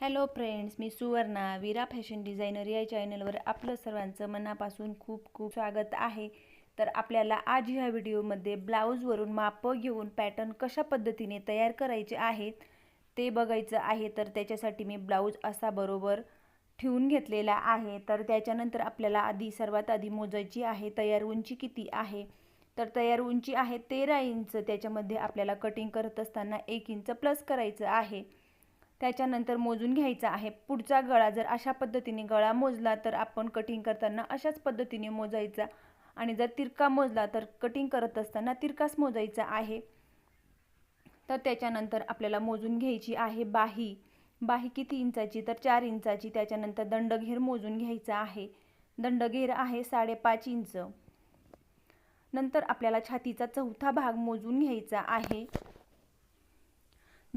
Hello friends मी Suvarna Vira fashion designer या चॅनलवर आपलं सर्वांचं मनापासून खूप खूप स्वागत आहे. तर आपल्याला आज ह्या व्हिडिओमध्ये ब्लाऊजवरून मापं घेऊन पॅटर्न कशा पद्धतीने तयार करायचे आहेत ते बघायचं आहे. तर त्याच्यासाठी मी ब्लाऊज असा बरोबर ठेवून घेतलेला आहे. तर त्याच्यानंतर आपल्याला आधी सर्वात आधी मोजायची आहे तयार उंची किती आहे? तर तयार उंची आहे तेरा इंच. त्याच्यामध्ये आपल्याला कटिंग करत असताना एक इंच प्लस करायचं आहे. त्याच्यानंतर मोजून घ्यायचा आहे. पुढचा गळा जर अशा पद्धतीने गळा मोजला तर आपण कटिंग करताना अशाच पद्धतीने मोजायचा. आणि जर तिरका मोजला तर कटिंग करत असताना तिरकाच मोजायचा आहे. तर त्याच्यानंतर आपल्याला मोजून घ्यायची आहे बाही. बाही किती इंचाची? तर चार इंचाची. त्याच्यानंतर दंडघेर मोजून घ्यायचा आहे. दंडघेर आहे साडेपाच इंच. नंतर आपल्याला छातीचा चौथा भाग मोजून घ्यायचा आहे.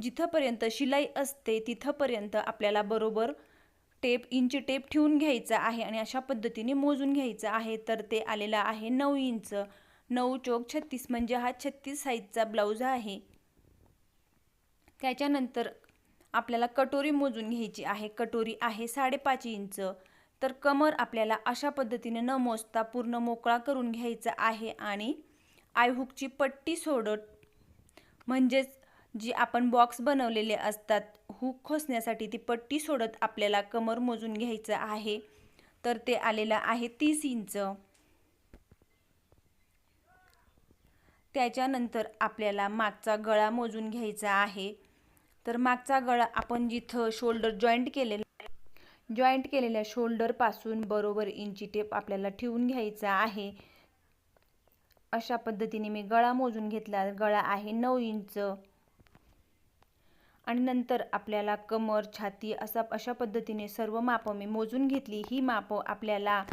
जिथंपर्यंत शिलाई असते तिथंपर्यंत आपल्याला बरोबर टेप इंच टेप ठेवून घ्यायचा आहे आणि अशा पद्धतीने मोजून घ्यायचं आहे. तर ते आलेलं आहे नऊ इंच. नऊ चौक छत्तीस म्हणजे हा छत्तीस साईजचा ब्लाऊज आहे. त्याच्यानंतर आपल्याला कटोरी मोजून घ्यायची आहे. कटोरी आहे साडेपाच इंच. तर कमर आपल्याला अशा पद्धतीने न मोजता पूर्ण मोकळा करून घ्यायचा आहे आणि आयहूकची पट्टी सोडत म्हणजेच जी आपण बॉक्स बनवलेले असतात हुक खोसण्यासाठी ती पट्टी सोडत आपल्याला कमर मोजून घ्यायचं आहे. तर ते आलेलं आहे तीस इंच. त्याच्यानंतर आपल्याला मागचा गळा मोजून घ्यायचा आहे. तर मागचा गळा आपण जिथं शोल्डर जॉईंट केलेला जॉईंट केलेल्या शोल्डरपासून बरोबर इंची टेप आपल्याला ठेवून घ्यायचा आहे. अशा पद्धतीने मी गळा मोजून घेतला गळा आहे नऊ इंच. आणि नंतर आपल्याला कमर छाती असा अशा पद्धतीने सर्व मापं मी मोजून घेतली. ही मापं आपल्याला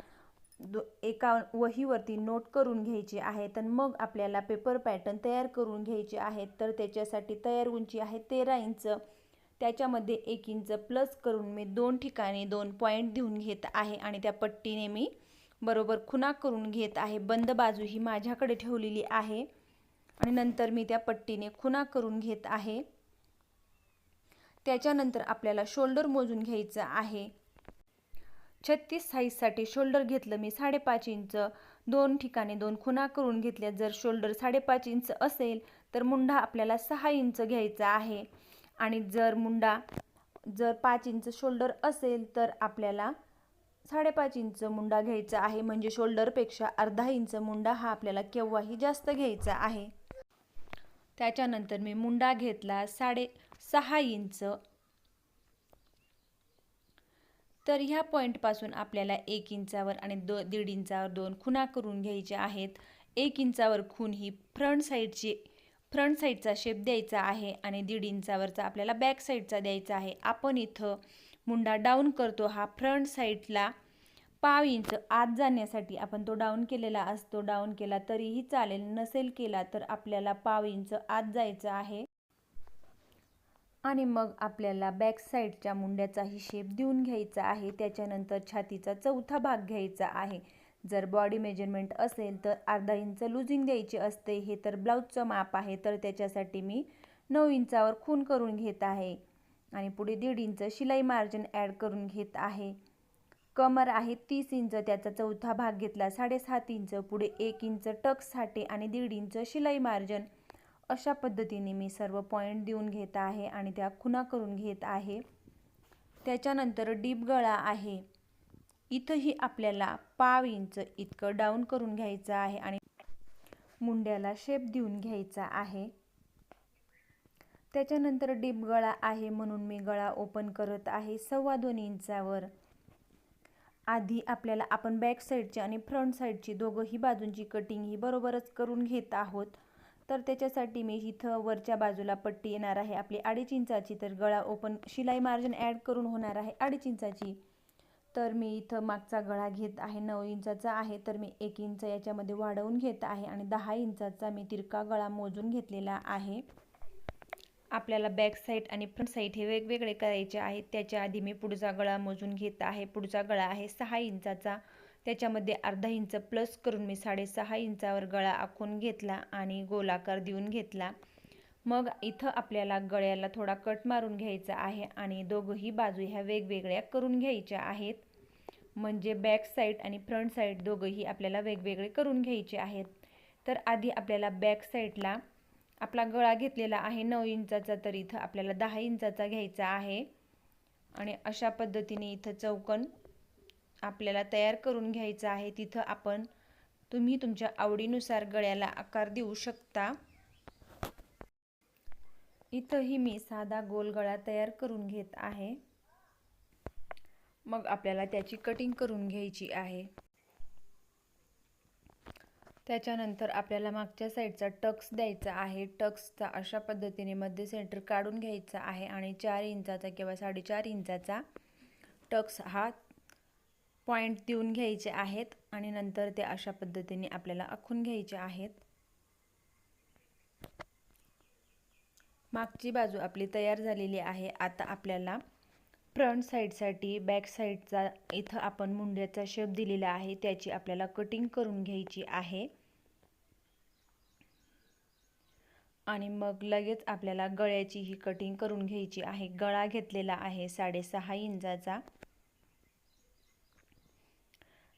दो एका वहीवरती नोट करून घ्यायची आहे तर मग आपल्याला पेपर पॅटर्न तयार करून घ्यायचे आहेत. तर त्याच्यासाठी तयार उंची आहे तेरा इंच. त्याच्यामध्ये एक इंच प्लस करून मी दोन ठिकाणी दोन पॉईंट देऊन घेत आहे आणि त्या पट्टीने मी बरोबर खुना करून घेत आहे. बंद बाजू ही माझ्याकडे ठेवलेली आहे आणि नंतर मी त्या पट्टीने खुना करून घेत आहे. त्याच्यानंतर आपल्याला शोल्डर मोजून घ्यायचं आहे. छत्तीस साईजसाठी शोल्डर घेतलं मी साडेपाच इंच. दोन ठिकाणी दोन खुणा करून घेतल्या. जर शोल्डर साडेपाच इंच असेल तर मुंडा आपल्याला सहा इंच घ्यायचा आहे. आणि जर मुंडा जर पाच इंच शोल्डर असेल तर आपल्याला साडेपाच इंच मुंडा घ्यायचा आहे. म्हणजे शोल्डरपेक्षा अर्धा इंच मुंडा हा आपल्याला केव्हाही जास्त घ्यायचा आहे. त्याच्यानंतर मी मुंडा घेतला साडे सहा इंच. तर ह्या पॉईंटपासून आपल्याला एक इंचावर आणि दो दीड इंचावर दोन खुणा करून घ्यायच्या आहेत. एक इंचावर खून ही फ्रंट साईडची फ्रंट साईडचा शेप द्यायचा आहे आणि दीड इंचावरचा आपल्याला बॅक साईडचा द्यायचा आहे. आपण इथं मुंडा डाऊन करतो हा फ्रंट साईडला पाव इंच आत जाण्यासाठी आपण तो डाऊन केलेला असतो डाऊन केला तरीही चालेल. नसेल केला तर आपल्याला पाव इंच आत जायचं आहे. आणि मग आपल्याला बॅक साईडच्या मुंड्याचाही शेप देऊन घ्यायचा आहे. त्याच्यानंतर छातीचा चौथा भाग घ्यायचा आहे. जर बॉडी मेजरमेंट असेल तर अर्धा इंच लुझिंग द्यायची असते. हे तर ब्लाऊजचं माप आहे. तर त्याच्यासाठी मी नऊ इंचावर खून करून घेत आहे. आणि पुढे दीड इंच शिलाई मार्जिन ॲड करून घेत आहे. कमर आहे तीस इंच त्याचा चौथा भाग घेतला साडेसात इंच पुढे एक इंच टक्ससाठी आणि दीड इंच शिलाई मार्जन. अशा पद्धतीने मी सर्व पॉईंट देऊन घेत आहे आणि त्या खुना करून घेत आहे. त्याच्यानंतर डीप गळा आहे. इथंही आपल्याला पाव इंच इतकं डाऊन करून घ्यायचं आहे आणि मुंड्याला शेप देऊन घ्यायचा आहे. त्याच्यानंतर डीप गळा आहे म्हणून मी गळा ओपन करत आहे सव्वा दोन इंचावर. आधी आपल्याला आपण बॅक साईडची आणि फ्रंट साईडची दोघंही बाजूंची कटिंग ही बरोबरच करून घेत आहोत. तर त्याच्यासाठी मी इथं वरच्या बाजूला पट्टी येणार आहे. आपली अडीच इंचाची तर गळा ओपन शिलाई मार्जिन ॲड करून होणार आहे अडीच इंचाची. तर मी इथं मागचा गळा घेत आहे. नऊ इंचाचा आहे. तर मी एक इंच याच्यामध्ये वाढवून घेत आहे आणि दहा इंचाचा मी तिरका गळा मोजून घेतलेला आहे. आपल्याला बॅक साईड आणि फ्रंट साईड हे वेगवेगळे करायचे आहेत. त्याच्या आधी मी पुढचा गळा मोजून घेत आहे. पुढचा गळा आहे सहा इंचाचा. त्याच्यामध्ये अर्धा इंच प्लस करून मी साडेसहा इंचावर गळा आखून घेतला आणि गोलाकार देऊन घेतला. मग इथं आपल्याला गळ्याला थोडा कट मारून घ्यायचा आहे आणि दोघंही बाजू ह्या वेगवेगळ्या करून घ्यायच्या आहेत. म्हणजे बॅक साईड आणि फ्रंट साईड दोघंही आपल्याला वेगवेगळे करून घ्यायचे आहेत. तर आधी आपल्याला बॅक साईडला आपला गळा घेतलेला आहे नऊ इंचाचा तर इथं आपल्याला दहा इंचाचा घ्यायचा आहे. आणि अशा पद्धतीने इथं चौकन आपल्याला तयार करून घ्यायचं आहे. तिथं आपण तुम्ही तुमच्या आवडीनुसार गळ्याला आकार देऊ शकता. इथंही मी साधा गोल गळा तयार करून घेत आहे. मग आपल्याला त्याची कटिंग करून घ्यायची आहे. त्याच्यानंतर आपल्याला मागच्या साईडचा टक्स द्यायचा आहे. टक्सचा अशा पद्धतीने मध्य सेंटर काढून घ्यायचा आहे आणि चार इंचाचा किंवा साडेचार इंचाचा टक्स हा पॉईंट देऊन घ्यायचे आहेत आणि नंतर ते अशा पद्धतीने आपल्याला आखून घ्यायचे आहेत. मागची बाजू आपली तयार झालेली आहे. आता आपल्याला फ्रंट साईडसाठी बॅक साईडचा इथं आपण मुंड्याचा शेप दिलेला आहे. त्याची आपल्याला कटिंग करून घ्यायची आहे. आणि मग लगेच आपल्याला गळ्याची ही कटिंग करून घ्यायची आहे. गळा घेतलेला आहे साडेसहा इंचाचा.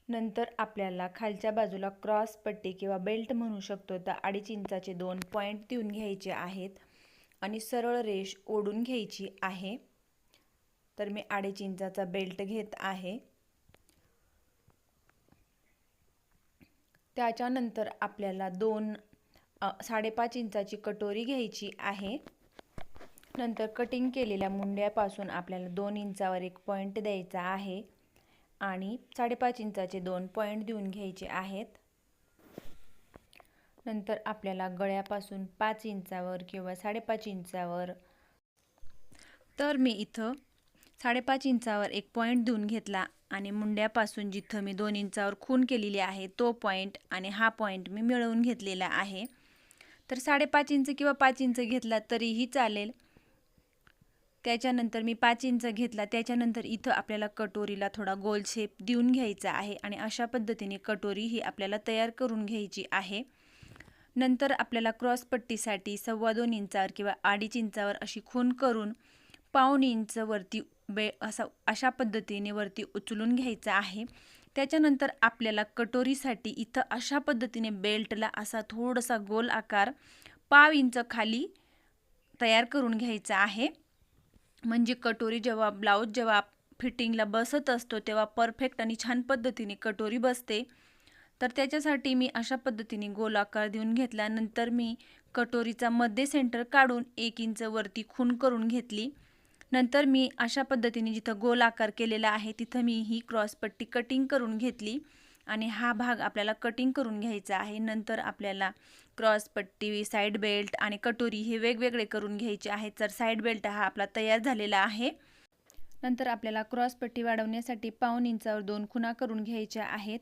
नंतर आपल्याला खालच्या बाजूला क्रॉस पट्टी किंवा बेल्ट म्हणू शकतो तर अडीच इंचाचे दोन पॉईंट देऊन घ्यायचे आहेत. आणि सरळ रेष ओढून घ्यायची आहे. तर मी अडीच इंचाचा बेल्ट घेत आहे. त्याच्यानंतर आपल्याला दोन साडेपाच इंचाची कटोरी घ्यायची आहे. नंतर कटिंग केलेल्या मुंड्यापासून आपल्याला दोन इंचावर एक पॉईंट द्यायचा आहे आणि साडेपाच इंचाचे दोन पॉईंट देऊन घ्यायचे आहेत. नंतर आपल्याला गळ्यापासून पाच इंचावर किंवा साडेपाच इंचावर तर मी इथं साडेपाच इंचावर एक पॉईंट देऊन घेतला आणि मुंड्यापासून जिथं मी दोन इंचावर खून केलेली आहे तो पॉईंट आणि हा पॉईंट मी मिळवून घेतलेला आहे. तर साडेपाच इंच किंवा पाच इंच घेतला तरीही चालेल. त्याच्यानंतर मी पाच इंच घेतला त्याच्यानंतर इथं आपल्याला कटोरीला थोडा गोल शेप देऊन घ्यायचा आहे आणि अशा पद्धतीने कटोरी ही आपल्याला तयार करून घ्यायची आहे. नंतर आपल्याला क्रॉसपट्टीसाठी सव्वा दोन इंचावर किंवा अडीच इंचावर अशी खून करून पाऊन इंच वरती बे असा अशा पद्धतीने वरती उचलून घ्यायचा आहे. त्याच्यानंतर आपल्याला कटोरीसाठी इथं अशा पद्धतीने बेल्टला असा थोडासा गोल आकार पाव इंच खाली तयार करून घ्यायचा आहे. म्हणजे कटोरी जेव्हा ब्लाऊज जेव्हा फिटिंगला बसत असतो तेव्हा परफेक्ट आणि छान पद्धतीने कटोरी बसते. तर त्याच्यासाठी मी अशा पद्धतीने गोल आकार देऊन घेतल्यानंतर मी कटोरीचा मध्ये सेंटर काढून एक इंच वरती खून करून घेतली. नंतर मी अशा पद्धतीने जिथं गोल आकार केलेला आहे तिथं मी ही क्रॉसपट्टी कटिंग करून घेतली आणि हा भाग आपल्याला कटिंग करून घ्यायचा आहे. नंतर आपल्याला क्रॉसपट्टी साईड बेल्ट आणि कटोरी हे वेगवेगळे करून घ्यायचे आहेत. तर साईड बेल्ट हा आपला तयार झालेला आहे. नंतर आपल्याला क्रॉसपट्टी वाढवण्यासाठी पाऊन इंचावर दोन खुणा करून घ्यायच्या आहेत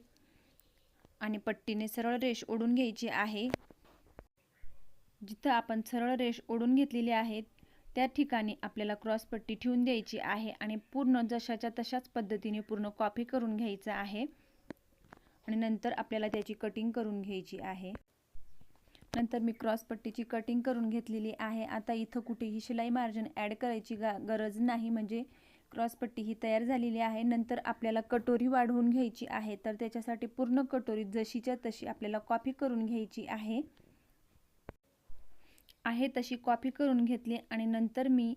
आणि पट्टीने सरळ रेष ओढून घ्यायची आहे. जिथं आपण सरळ रेष ओढून घेतलेली आहे त्या ठिकाणी आपल्याला क्रॉसपट्टी ठेवून द्यायची आहे आणि पूर्ण जशाच्या तशाच पद्धतीने पूर्ण कॉपी करून घ्यायचं आहे. आणि नंतर आपल्याला त्याची कटिंग करून घ्यायची आहे. नंतर मी क्रॉसपट्टीची कटिंग करून घेतलेली आहे. आता इथं कुठेही शिलाई मार्जिन ॲड करायची गा गरज नाही. म्हणजे क्रॉसपट्टी ही तयार झालेली आहे. नंतर आपल्याला कटोरी वाढवून घ्यायची आहे. तर त्याच्यासाठी पूर्ण कटोरी जशीच्या तशी आपल्याला कॉपी करून घ्यायची आहे. आहे तशी कॉपी करून घेतली आणि नंतर मी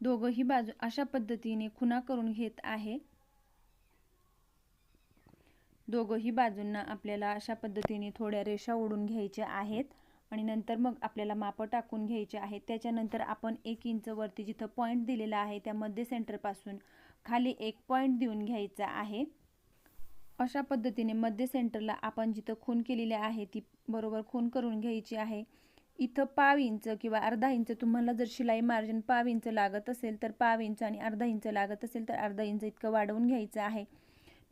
दोघंही बाजू अशा पद्धतीने खुणा करून घेत आहे. दोघंही बाजूंना आपल्याला अशा पद्धतीने थोड्या रेषा ओढून घ्यायच्या आहेत आणि नंतर मग आपल्याला मापं टाकून घ्यायचे आहेत. त्याच्यानंतर आपण एक इंचवरती जिथं पॉईंट दिलेला आहे त्या मध्य सेंटरपासून खाली एक पॉईंट देऊन घ्यायचा आहे. अशा पद्धतीने मध्य सेंटरला आपण जिथं खून केलेली आहे ती बरोबर खून करून घ्यायची आहे. इथं पाव इंच किंवा अर्धा इंच तुम्हाला जर शिलाई मार्जिन पाव इंच लागत असेल तर पाव इंच आणि अर्धा इंच लागत असेल तर अर्धा इंच इतकं वाढवून घ्यायचं आहे.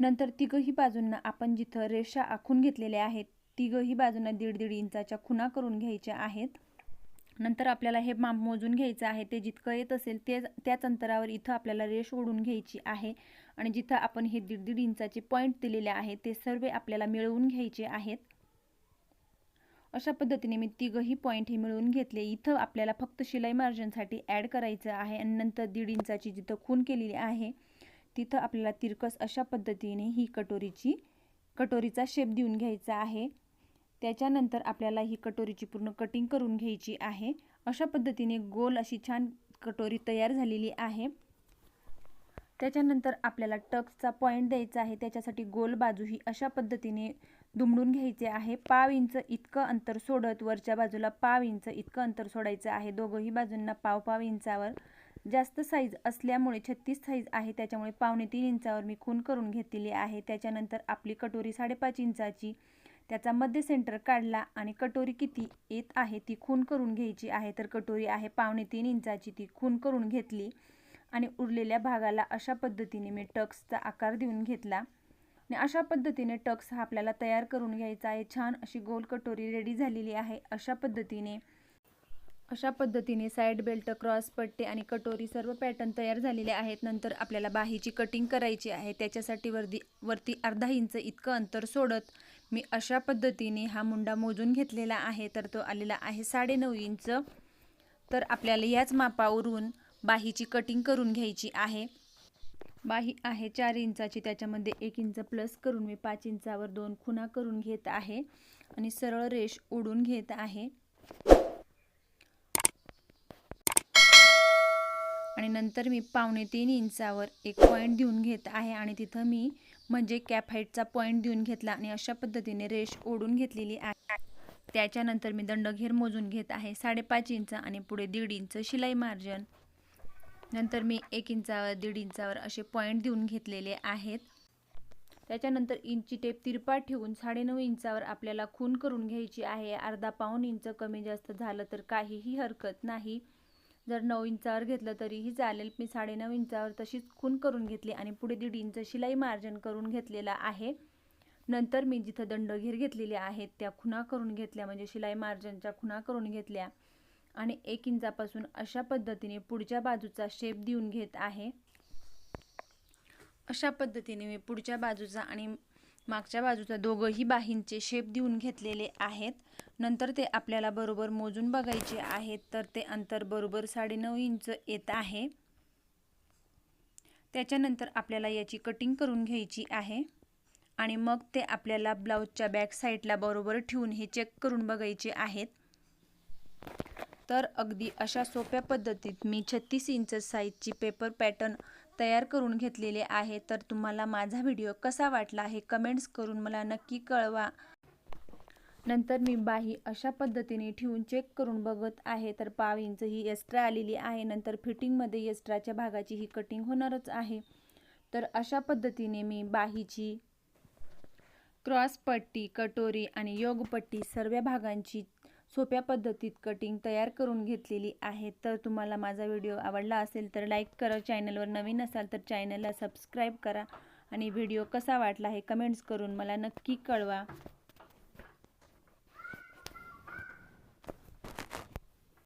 नंतर तिघंही बाजूंना आपण जिथं रेषा आखून घेतलेल्या आहेत तिघंही बाजूंना दीड दीड इंचाच्या खुणा करून घ्यायच्या आहेत. नंतर आपल्याला हे माप मोजून घ्यायचं आहे ते जितकं येत असेल ते त्याच अंतरावर इथं आपल्याला रेष ओढून घ्यायची आहे आणि जिथं आपण हे दीड दीड इंचाचे पॉईंट दिलेले आहे ते सर्व आपल्याला मिळवून घ्यायचे आहेत. अशा पद्धतीने मी तिघंही पॉईंट हे मिळवून घेतले. इथं आपल्याला फक्त शिलाई मार्जिनसाठी ॲड करायचं आहे आणि नंतर दीड इंचाची जिथं खून केलेली आहे तिथं आपल्याला तिरकस अशा पद्धतीने ही कटोरीची कटोरीचा शेप देऊन घ्यायचा आहे. त्याच्यानंतर आपल्याला ही कटोरीची पूर्ण कटिंग करून घ्यायची आहे. अशा पद्धतीने गोल अशी छान कटोरी तयार झालेली आहे. त्याच्यानंतर आपल्याला टक्सचा पॉईंट द्यायचा आहे. त्याच्यासाठी गोल बाजू ही अशा पद्धतीने दुमडून घ्यायचे आहे. पाव इंच इतकं अंतर सोडत वरच्या बाजूला पाव इंच इतकं अंतर सोडायचं आहे. दोघंही बाजूंना पाव पाव इंचावर जास्त साईज असल्यामुळे छत्तीस साईज आहे. त्याच्यामुळे पावणे तीन इंचावर मी खून करून घेतलेली आहे. त्याच्यानंतर आपली कटोरी साडेपाच इंचाची त्याचा मध्य सेंटर काढला आणि कटोरी किती येत आहे ती खून करून घ्यायची आहे. तर कटोरी आहे पावणे तीन इंचाची ती खून करून घेतली आणि उरलेल्या भागाला अशा पद्धतीने मी टक्सचा आकार देऊन घेतला. आणि अशा पद्धतीने टक्स हा आपल्याला तयार करून घ्यायचा आहे. छान अशी गोल कटोरी रेडी झालेली आहे. अशा पद्धतीने अशा पद्धतीने साईड बेल्ट क्रॉस पट्टे आणि कटोरी सर्व पॅटर्न तयार झालेले आहेत. नंतर आपल्याला बाहीची कटिंग करायची आहे. त्याच्यासाठी वरती वरती अर्धा इंच इतकं अंतर सोडत मी अशा पद्धतीने हा मुंडा मोजून घेतलेला आहे. तर तो आलेला आहे साडेनऊ इंच. तर आपल्याला याच मापावरून बाहीची कटिंग करून घ्यायची आहे. बाही आहे. चार इंचाची त्याच्यामध्ये एक इंच प्लस करून मी पाच इंचावर दोन खुणा करून घेत आहे. आणि सरळ रेष ओढून घेत आहे. आणि नंतर मी पावणे तीन इंचावर एक पॉईंट देऊन घेत आहे. आणि तिथं मी म्हणजे कॅप हाईटचा पॉईंट देऊन घेतला आणि अशा पद्धतीने रेष ओढून घेतलेली आहे. त्याच्यानंतर मी दंडघेर मोजून घेत आहे. साडेपाच इंच आणि पुढे दीड इंच शिलाई मार्जन नंतर मी एक इंचावर दीड इंचावर असे पॉईंट देऊन घेतलेले आहेत. त्याच्यानंतर इंची टेप तिरपाट ठेवून साडेनऊ इंचावर आपल्याला खून करून घ्यायची आहे. अर्धा पाऊन इंच कमी जास्त झालं तर काहीही हरकत नाही. जर नऊ इंचावर घेतलं तरीही चालेल. मी साडेनऊ इंचावर तशीच खून करून घेतली आणि पुढे दीड इंच शिलाई मार्जन करून घेतलेला आहे. नंतर मी जिथं दंडघेर घेतलेले आहेत त्या खुणा करून घेतल्या. म्हणजे शिलाई मार्जनच्या खुणा करून घेतल्या. आणि एक इंचापासून अशा पद्धतीने पुढच्या बाजूचा शेप देऊन घेत आहे. अशा पद्धतीने मी पुढच्या बाजूचा आणि मागच्या बाजूचा दोघंही बाहींचे शेप देऊन घेतलेले आहेत. नंतर ते आपल्याला बरोबर मोजून बघायचे आहेत तर ते अंतर बरोबर साडेनऊ इंच येत आहे. त्याच्यानंतर आपल्याला याची कटिंग करून घ्यायची आहे. आणि मग ते आपल्याला ब्लाऊजच्या बॅक साईडला बरोबर ठेवून हे चेक करून बघायचे आहेत. तर अगदी अशा सोप्या पद्धतीत मी छत्तीस इंच साईजची पेपर पॅटर्न तयार करून घेतलेले आहे. तर तुम्हाला माझा व्हिडिओ कसा वाटला हे कमेंट्स करून मला नक्की कळवा. नंतर मी बाही अशा पद्धतीने ठेवून चेक करून बघत आहे. तर पाव इंच ही एक्स्ट्रा आलेली आहे. नंतर फिटिंगमध्ये एक्स्ट्राच्या भागाची ही कटिंग होणारच आहे. तर अशा पद्धतीने मी बाहीची क्रॉस पट्टी कटोरी आणि योगपट्टी सर्व भागांची सोप्या पद्धतीत कटिंग तयार करून घेतलेली आहे. तर तुम्हाला माझा व्हिडिओ आवडला असेल तर लाईक करा. चॅनलवर नवीन असाल तर चॅनलला सबस्क्राईब करा. आणि व्हिडिओ कसा वाटला हे कमेंट्स करून मला नक्की कळवा.